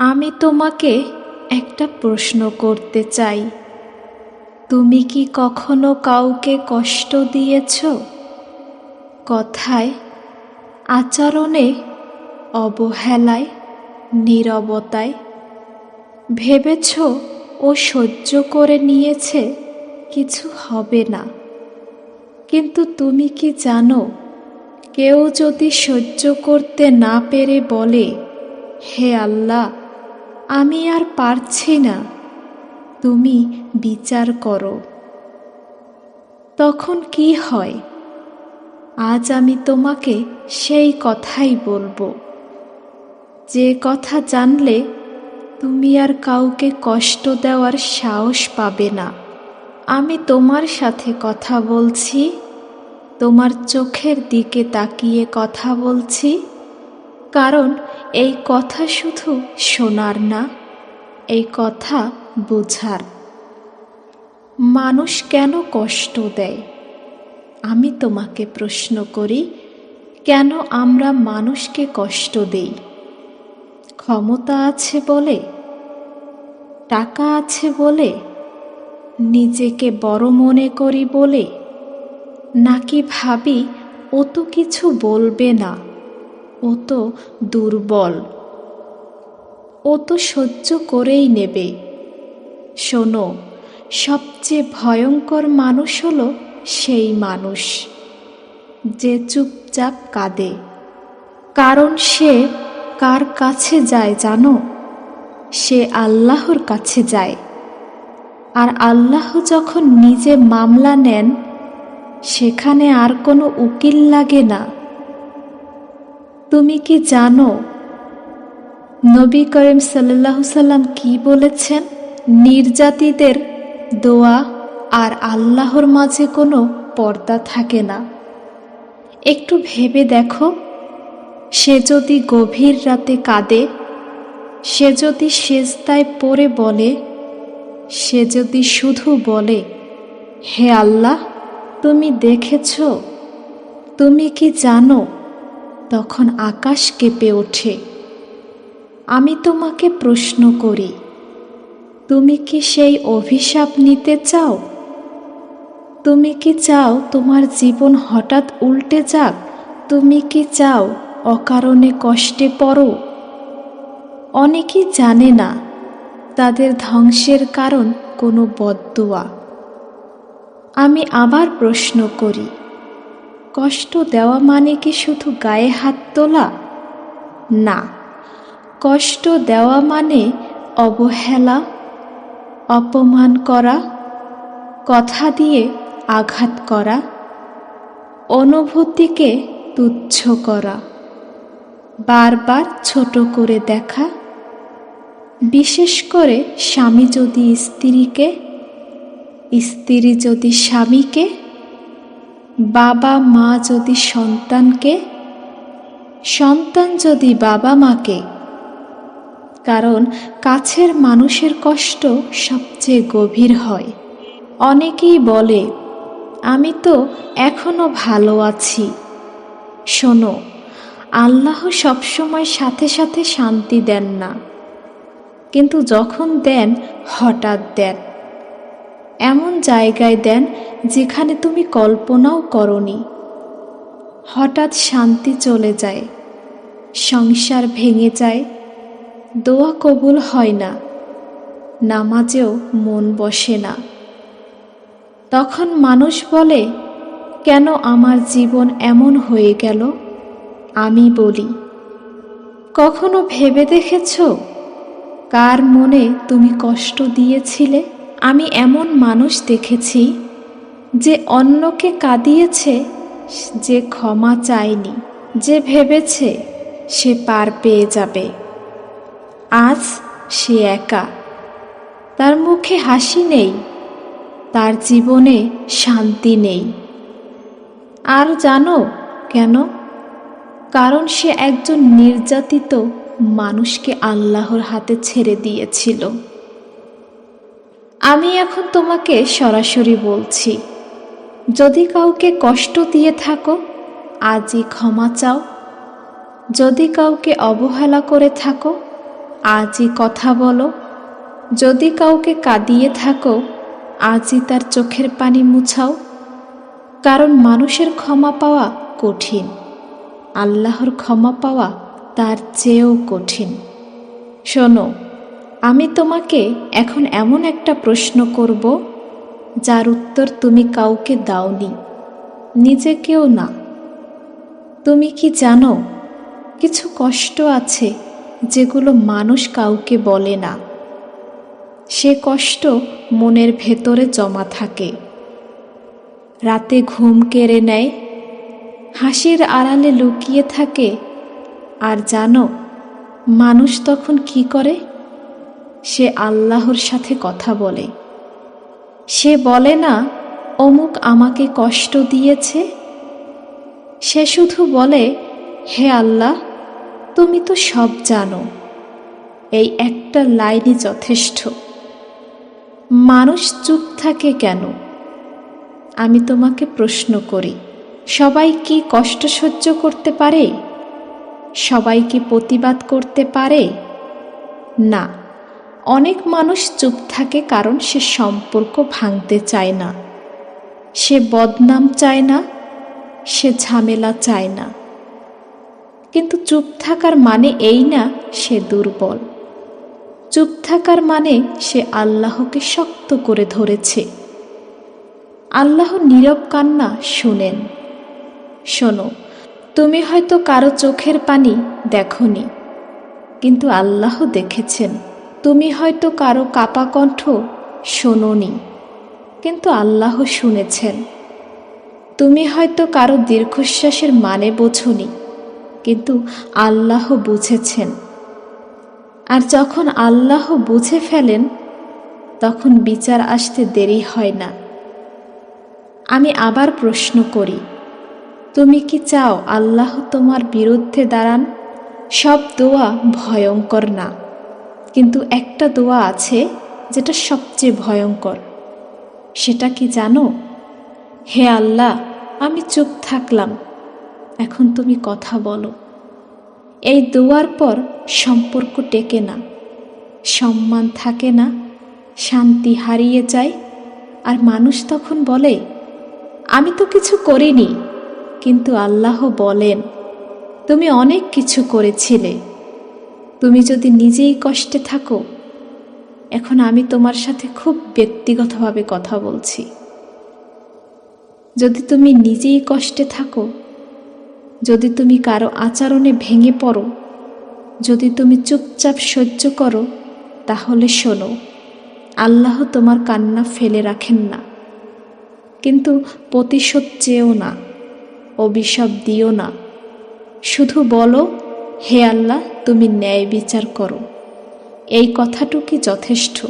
আমি তোমাকে একটা প্রশ্ন করতে চাই। তুমি কি কখনো কাউকে কষ্ট দিয়েছ? কথায়, আচরণে, অবহেলায়, নীরবতায়, ভেবেছ ও সহ্য করে নিয়েছে কিছু হবে না। কিন্তু তুমি কি জানো, কেউ যদি সহ্য করতে না পেরে বলে, হে আল্লাহ আমি আর পারছি না। তুমি বিচার করো। তখন কি হয়? আজ আমি তোমাকে সেই কথাই বলব। যে কথা জানলে তুমি আর কাউকে কষ্ট দেওয়ার সাহস পাবে না। আমি তোমার সাথে কথা বলছি, তোমার চোখের দিকে তাকিয়ে কথা বলছি, কারণ এই কথা শুধু শোনার না, এই কথা বোঝার। মানুষ কেন কষ্ট দেয়? আমি তোমাকে প্রশ্ন করি, কেন আমরা মানুষকে কষ্ট দেই? ক্ষমতা আছে বলে? টাকা আছে বলে? নিজেকে বড় মনে করি বলে? নাকি ভাবি ও তো কিছু বলবে না? ও তো দুর্বল। ও তো সহ্য করেই নেবে। শোনো, সবচেয়ে ভয়ঙ্কর মানুষ হলো সেই মানুষ, যে চুপচাপ কাঁদে। কারণ সে কার কাছে যায় জানো? সে আল্লাহর কাছে যায়। আর আল্লাহ যখন নিজে মামলা নেন, সেখানে আর কোনো উকিল লাগে না। তুমি কি জানো নবী করিম সাল্লাহ সাল্লাম কি বলেছেন? নির্যাতিদের দোয়া আর আল্লাহর মাঝে কোনো পর্দা থাকে না। একটু ভেবে দেখো, সে যদি গভীর রাতে কাঁদে, সে যদি সেজদায় পড়ে বলে, সে যদি শুধু বলে, হে আল্লাহ, তুমি দেখেছ? তুমি কি জানো তখন আকাশ কেঁপে ওঠে। আমি তোমাকে প্রশ্ন করি, তুমি কি সেই অভিশাপ নিতে চাও? তুমি কি চাও তোমার জীবন হঠাৎ উল্টে যাক? তুমি কি চাও অকারণে কষ্টে পড়ো? অনেকেই জানে না, তাদের ধ্বংসের কারণ কোনো বদদোয়া। আমি আবার প্রশ্ন করি কষ্ট দেওয়া মানে কি শুধু গায়ে হাত তোলা? না। কষ্ট দেওয়া মানে অবহেলা, অপমান করা, কথা দিয়ে আঘাত করা, অনুভূতিকে তুচ্ছ করা, বারবার ছোট করে দেখা, বিশেষ করে স্বামী যদি স্ত্রীকে, স্ত্রী যদি স্বামীকে বাবা মা যদি সন্তানকে, সন্তান যদি বাবা মাকে। কারণ কাছের মানুষের কষ্ট সবচেয়ে গভীর হয়। অনেকেই বলে, আমি তো এখনও ভালো আছি। শোনো, আল্লাহ সবসময় সাথে সাথে শান্তি দেন না। কিন্তু যখন দেন, হঠাৎ দেন। এমন জায়গায় দেন যেখানে তুমি কল্পনাও করনি। হঠাৎ শান্তি চলে যায়, সংসার ভেঙে যায়, দোয়া কবুল হয় না, নামাজেও মন বসে না। তখন মানুষ বলে, কেন আমার জীবন এমন হয়ে গেল? আমি বলি, কখনো ভেবে দেখেছ? কার মনে তুমি কষ্ট দিয়েছিলে? আমি এমন মানুষ দেখেছি যে অন্যকে কাঁদিয়েছে, যে ক্ষমা চায়নি, যে ভেবেছে সে পার পেয়ে যাবে। আজ সে একা। তার মুখে হাসি নেই, তার জীবনে শান্তি নেই। আর জানো কেন? কারণ সে একজন নির্যাতিত মানুষকে আল্লাহর হাতে ছেড়ে দিয়েছিল। আমি এখন তোমাকে সরাসরি বলছি, যদি কাউকে কষ্ট দিয়ে থাকো, আজই ক্ষমা চাও। যদি কাউকে অবহেলা করে থাকো, আজই কথা বলো। যদি কাউকে কাঁদিয়ে থাকো, আজই তার চোখের পানি মুছাও। কারণ মানুষের ক্ষমা পাওয়া কঠিন, আল্লাহর ক্ষমা পাওয়া তার চেয়েও কঠিন। শোনো আমি তোমাকে এখন এমন একটা প্রশ্ন করব, যার উত্তর তুমি কাউকে দাওনি, নিজেকেও না। তুমি কি জানো, কিছু কষ্ট আছে যেগুলো মানুষ কাউকে বলে না। সে কষ্ট মনের ভেতরে জমা থাকে। রাতে ঘুম কেড়ে নেয়, হাসির আড়ালে লুকিয়ে থাকে, আর জানো, মানুষ তখন কি করে? সে আল্লাহর সাথে কথা বলে। সে বলে, না, অমুক আমাকে কষ্ট দিয়েছে? সে শুধু বলে, হে আল্লাহ, তুমি তো সব জানো, এই একটা লাইনই যথেষ্ট। মানুষ চুপ থাকে কেন? আমি তোমাকে প্রশ্ন করি, সবাই কি কষ্ট সহ্য করতে পারে? সবাই কি প্রতিবাদ করতে পারে? না অনেক মানুষ চুপ থাকে কারণ সে সম্পর্ক ভাঙতে চায় না। সে বদনাম চায় না, সে ঝামেলা চায় না। কিন্তু চুপ থাকার মানে এই না, সে দুর্বল। চুপ থাকার মানে সে আল্লাহকে শক্ত করে ধরেছে। আল্লাহ নীরব কান্না শোনেন। শোনো, তুমি হয়তো কারও চোখের পানি দেখনি, কিন্তু আল্লাহ দেখেছেন। তুমি হয়তো কারও কাপা কণ্ঠ শোনোনি, কিন্তু আল্লাহ শুনেছেন। তুমি হয়তো কারও দীর্ঘশ্বাসের মানে বোঝনি, কিন্তু আল্লাহ বুঝেছেন। আর যখন আল্লাহ বুঝে ফেলেন, তখন বিচার আসতে দেরি হয় না। আমি আবার প্রশ্ন করি, তুমি কি চাও আল্লাহ তোমার বিরুদ্ধে দাঁড়ান? সব দোয়া ভয়ঙ্কর না। কিন্তু একটা দোয়া আছে যেটা সবচেয়ে ভয়ঙ্কর। সেটা কি জানো? হে আল্লাহ, আমি চুপ থাকলাম। এখন তুমি কথা বলো। এই দোয়ার পর সম্পর্ক টেকে না। সম্মান থাকে না, শান্তি হারিয়ে যায়। আর মানুষ তখন বলে, আমি তো কিছু করিনি। কিন্তু আল্লাহ বলেন, তুমি অনেক কিছু করেছিলে। তুমি যদি নিজেই কষ্টে থাকো, এখন আমি তোমার সাথে খুব ব্যক্তিগতভাবে কথা বলছি। যদি তুমি নিজেই কষ্টে থাকো, যদি তুমি কারও আচরণে ভেঙে পড়ো, যদি তুমি চুপচাপ সহ্য করো, তাহলে শোনো, আল্লাহ তোমার কান্না ফেলে রাখেন না। কিন্তু প্রতিশোধ চেয়েও না, অভিশাপ দিও না। শুধু বলো হে আল্লাহ, তুমি ন্যায় বিচার করো। এই কথাটুকি যথেষ্ট।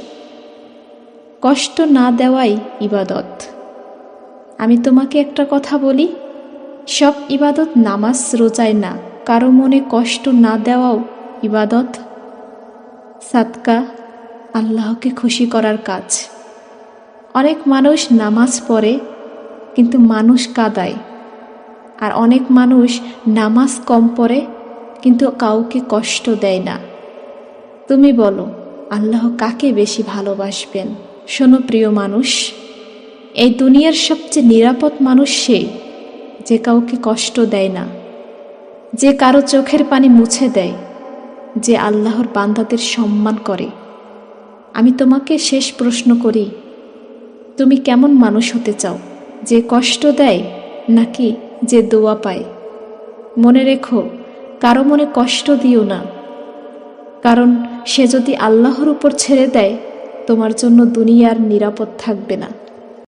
কষ্ট না দেওয়াই ইবাদত। আমি তোমাকে একটা কথা বলি, সব ইবাদত নামাজ রোজায় না, কারও মনে কষ্ট না দেওয়াও ইবাদত? সাতকা আল্লাহকে খুশি করার কাজ। অনেক মানুষ নামাজ পড়ে, কিন্তু মানুষ কাদায়। আর অনেক মানুষ নামাজ কম পড়ে কিন্তু কাউকে কষ্ট দেয় না। তুমি বলো, আল্লাহ কাকে বেশি ভালোবাসবেন? শোনো প্রিয় মানুষ, এই দুনিয়ার সবচেয়ে নিরাপদ মানুষ সে যে কাউকে কষ্ট দেয় না, যে কারও চোখের পানি মুছে দেয়, যে আল্লাহর বান্দাদের সম্মান করে। আমি তোমাকে শেষ প্রশ্ন করি, তুমি কেমন মানুষ হতে চাও? যে কষ্ট দেয় নাকি যে দোয়া পায়? মনে রেখো কারও মনে কষ্ট দিও না। কারণ সে যদি আল্লাহর উপর ছেড়ে দেয়, তোমার জন্য দুনিয়ার নিরাপদ থাকবে না।